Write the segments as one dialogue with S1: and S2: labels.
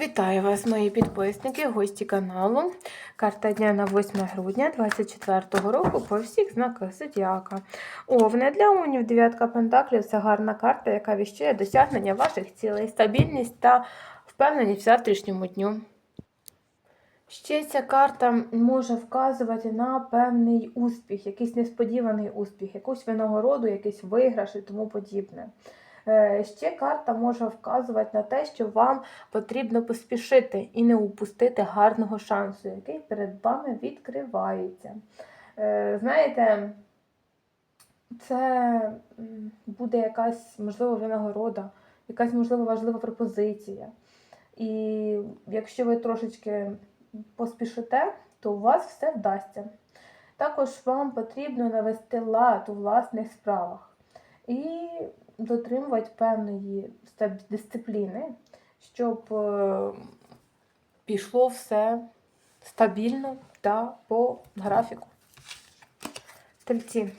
S1: Вітаю вас, мої підписники, гості каналу. Карта дня на 8 грудня 2024 року по всіх знаках зодіака. Овни для овнів дев'ятка пентаклів це гарна карта, яка віщує досягнення ваших цілей, стабільність та впевненість в завтрашньому дню. Ще ця карта може вказувати на певний успіх, якийсь несподіваний успіх, якусь винагороду, якийсь виграш і тому подібне. Е, Ще карта може вказувати на те, що вам потрібно поспішити і не упустити гарного шансу, який перед вами відкривається. Е, Знаєте, це буде якась можливо винагорода, якась можливо важлива пропозиція. І якщо ви трошечки поспішите, то у вас все вдасться. Також вам потрібно навести лад у власних справах і дотримувати певної дисципліни, щоб е, пішло все стабільно та по графіку. Тельці.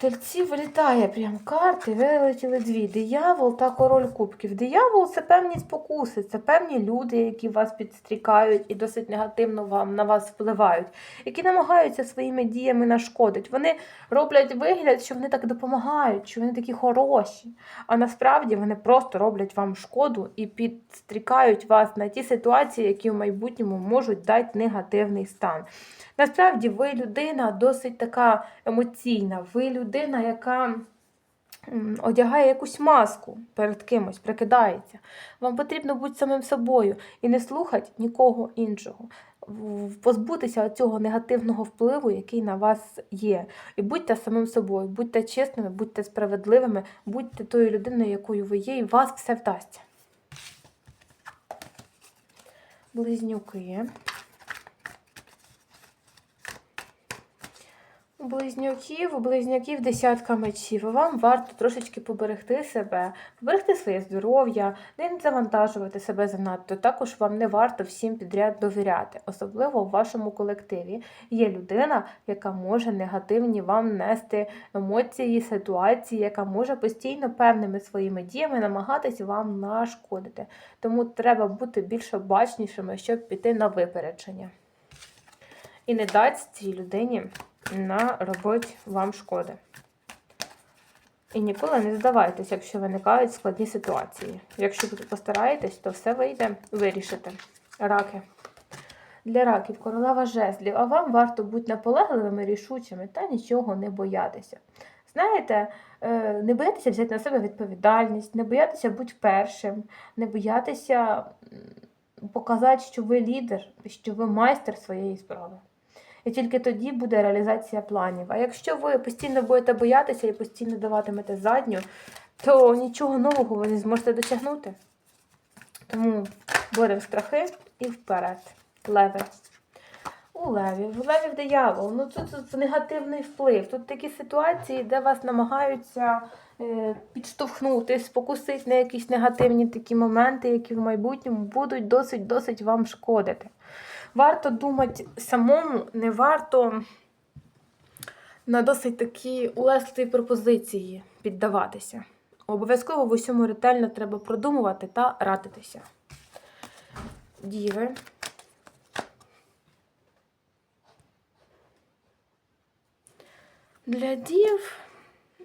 S1: Тельці вилітає прям карти, вилетіли дві. Диявол та король кубків. Диявол це певні спокуси, це певні люди, які вас підстрікають і досить негативно вам на вас впливають, які намагаються своїми діями нашкодити. Вони роблять вигляд, що вони так допомагають, що вони такі хороші. А насправді вони просто роблять вам шкоду і підстрікають вас на ті ситуації, які в майбутньому можуть дати негативний стан. Насправді, ви людина досить така емоційна, ви людина, яка одягає якусь маску перед кимось, прикидається. Вам потрібно бути самим собою і не слухати нікого іншого. Позбутися цього негативного впливу, який на вас є. І будьте самим собою, будьте чесними, будьте справедливими, будьте тою людиною, якою ви є, і вас все вдасться. Близнюки. Близнюків, у близнюків десятка мечів. Вам варто трошечки поберегти себе, поберегти своє здоров'я, не завантажувати себе занадто. Також вам не варто всім підряд довіряти. Особливо в вашому колективі є людина, яка може негативні вам нести емоції, ситуації, яка може постійно певними своїми діями намагатись вам нашкодити. Тому треба бути більш обачнішими, щоб піти на випередження. І не дати цій людині на роботі вам шкоди. І ніколи не здавайтесь, якщо виникають складні ситуації. Якщо постараєтесь, то все вийде вирішити. Раки. Для раків королева жезлів, а вам варто бути наполегливими, рішучими та нічого не боятися. Знаєте, е, не боятися взяти на себе відповідальність, не боятися бути першим, не боятися показати, що ви лідер, що ви майстер своєї справи. І тільки тоді буде реалізація планів. А якщо ви постійно будете боятися і постійно даватимете задню, то нічого нового ви не зможете досягнути. Тому боремо страхи і вперед. Леви. У левів. У левів диявол. Ну тут, тут негативний вплив. Тут такі ситуації, де вас намагаються е, підштовхнути, спокусити на якісь негативні такі моменти, які в майбутньому будуть досить-досить вам шкодити. Варто думати самому, не варто на досить такі улесливі пропозиції піддаватися. Обов'язково в усьому ретельно треба продумувати та радитися. Діви. Для дів.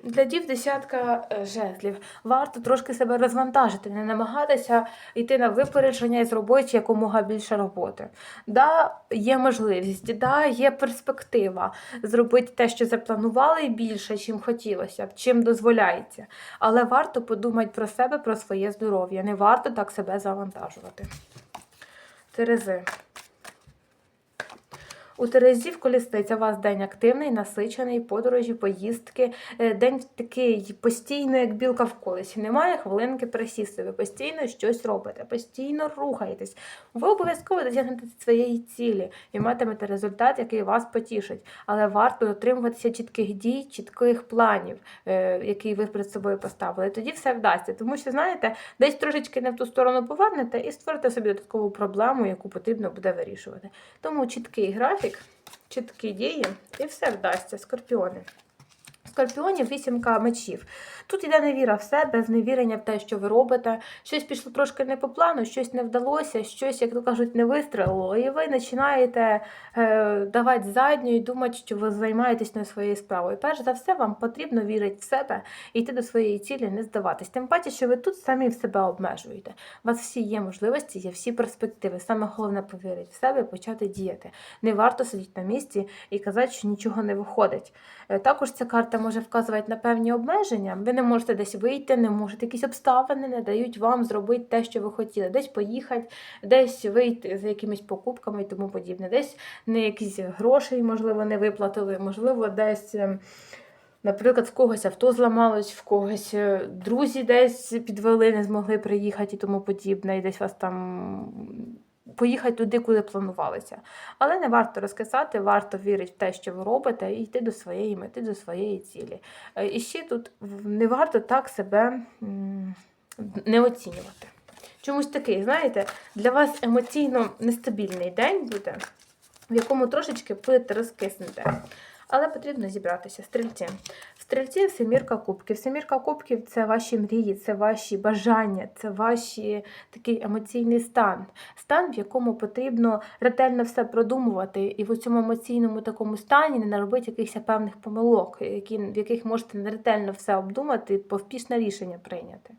S1: Для дів десятка е, жезлів. Варто трошки себе розвантажити, не намагатися йти на випередження і зробити якомога більше роботи. Да, є можливість, да, є перспектива зробити те, що запланували, більше, чим хотілося чим дозволяється. Але варто подумати про себе, про своє здоров'я. Не варто так себе завантажувати. Терези. У Терезів колісниця вас день активний, насичений, подорожі, поїздки. Е, День такий постійно, як білка в колесі. Немає хвилинки присісти. Ви постійно щось робите, постійно рухаєтесь. Ви обов'язково досягнете своєї цілі і матимете результат, який вас потішить. Але варто дотримуватися чітких дій, чітких планів, е, які ви перед собою поставили. Тоді все вдасться. Тому що, знаєте, десь трошечки не в ту сторону повернете і створите собі додаткову проблему, яку потрібно буде вирішувати. Тому чіткий графік, чіткі дії, і все вдасться, скорпіони. Скорпіонів вісімка мечів. Тут йде невіра в себе, зневірення в те, що ви робите. Щось пішло трошки не по плану, щось не вдалося, щось, як то кажуть, не вистрелило. І ви починаєте е, давати задню і думати, що ви займаєтесь не своєю справою. Перш за все, вам потрібно вірити в себе і йти до своєї цілі, не здаватись. Тим паче, що ви тут самі в себе обмежуєте. У вас всі є можливості, є всі перспективи. Саме головне повірити в себе і почати діяти. Не варто сидіти на місці і казати, що нічого не виходить. Е, Також ця карта може вказувати на певні обмеження. Ви не можете десь вийти, не можете якісь обставини не дають вам зробити те, що ви хотіли, десь поїхати, десь вийти за якимись покупками і тому подібне. Десь не якісь грошей, можливо, не виплатили, можливо, десь. ем, Наприклад, в когось авто зламалось, в когось е, друзі десь підвели, не змогли приїхати і тому подібне, і десь вас там поїхати туди, куди планувалися. Але не варто розкисати, варто вірити в те, що ви робите, і йти до своєї мети, до своєї цілі. Е, І ще тут не варто так себе не оцінювати. Чомусь такий, знаєте, для вас емоційно нестабільний день буде, в якому трошечки будете розкиснути. Але потрібно зібратися. Стрільці. Стрільці семірка кубків. Семірка кубків це ваші мрії, це ваші бажання, це ваші такий емоційний стан. Стан, в якому потрібно ретельно все продумувати, і в цьому емоційному такому стані не наробити якихось певних помилок, які, в яких можете неретельно все обдумати і повпішне рішення прийняти.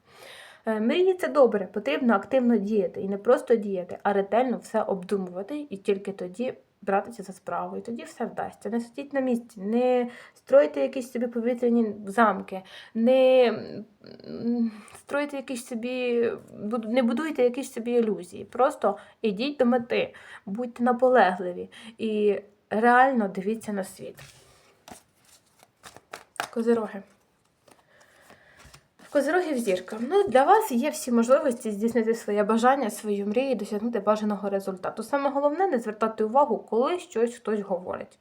S1: Е, Мрії це добре, потрібно активно діяти. І не просто діяти, а ретельно все обдумувати, і тільки тоді братися за справу. І тоді все вдасться. Не сидіть на місці, не стройте якісь собі повітряні замки, не стройте якісь собі, не будуйте якісь собі ілюзії. Просто ідіть до мети, будьте наполегливі і реально дивіться на світ. Козироги. Козирогів зірка. Ну, для вас є всі можливості здійснити своє бажання, свої мрії, досягнути бажаного результату. Саме головне не звертати увагу, коли щось хтось говорить.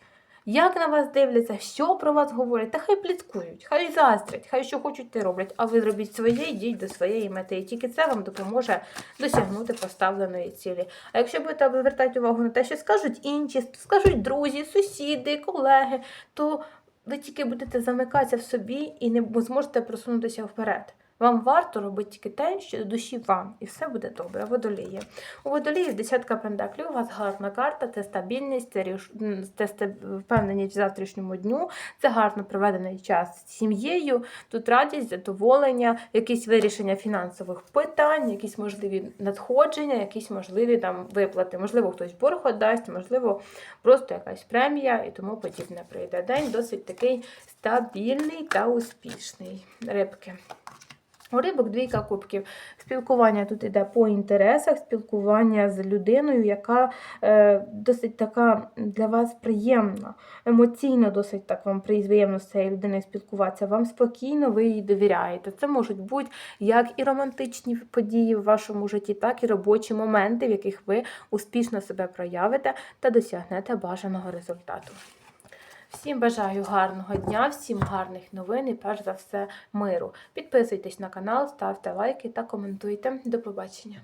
S1: Як на вас дивляться, що про вас говорять, та хай пліткують, хай заздрять, хай що хочуть, те роблять, а ви зробіть своє, йдіть до своєї мети. І тільки це вам допоможе досягнути поставленої цілі. А якщо будете звертати увагу на те, що скажуть інші, скажуть друзі, сусіди, колеги, то ви тільки будете замикатися в собі і не зможете просунутися вперед. Вам варто робити тільки те, що до душі вам, і все буде добре. Водолії. У водолії десятка пентаклів, у вас гарна карта, це стабільність, це, ріш... це впевненість в завтрашньому дню, це гарно проведений час з сім'єю, тут радість, задоволення, якісь вирішення фінансових питань, якісь можливі надходження, якісь можливі там виплати. Можливо, хтось борг віддасть, можливо, просто якась премія і тому подібне прийде. День досить такий стабільний та успішний. Рибки. У рибок двійка кубків. Спілкування тут іде по інтересах, спілкування з людиною, яка е, досить така для вас приємна, емоційно досить так вам приємно з цією людиною спілкуватися. Вам спокійно, ви їй довіряєте. Це можуть бути як і романтичні події в вашому житті, так і робочі моменти, в яких ви успішно себе проявите та досягнете бажаного результату. Всім бажаю гарного дня, всім гарних новин і перш за все миру. Підписуйтесь на канал, ставте лайки та коментуйте. До побачення.